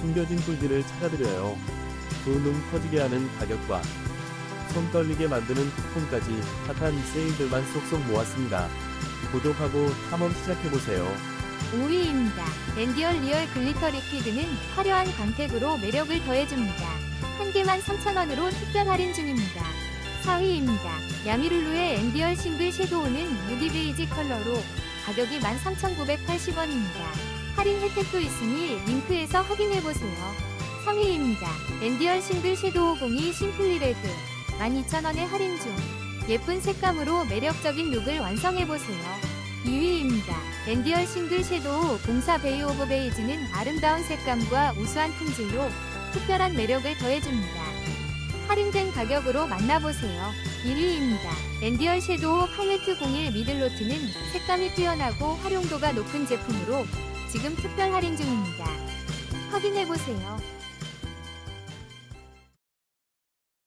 숨겨진 꿀들을 찾아드려요. 두눈 터지게 하는 가격과 손 떨리게 만드는 쿠폰까지 핫한 세일들만 쏙쏙 모았습니다. 구독하고 탐험 시작해보세요. 5위입니다. 랜디얼 리얼 글리터 리퀴드는 화려한 광택으로 매력을 더해줍니다. 한 개만 3,000원으로 특별 할인 중입니다. 4위입니다. 야미룰루의 앤디얼 싱글 섀도우는 누디 베이지 컬러로 가격이 13,980원입니다. 할인 혜택도 있으니 링크에서 확인해보세요. 3위입니다. 앤디얼 싱글 섀도우 02 심플리 레드 12,000원에 할인 중 예쁜 색감으로 매력적인 룩을 완성해보세요. 2위입니다. 랜디얼 싱글 섀도우 04 베이 오브 베이지는 아름다운 색감과 우수한 품질로 특별한 매력을 더해줍니다. 할인된 가격으로 만나보세요. 1위입니다. 랜디얼 섀도우 팔레트 01 미들로트는 색감이 뛰어나고 활용도가 높은 제품으로 지금 특별 할인 중입니다. 확인해보세요.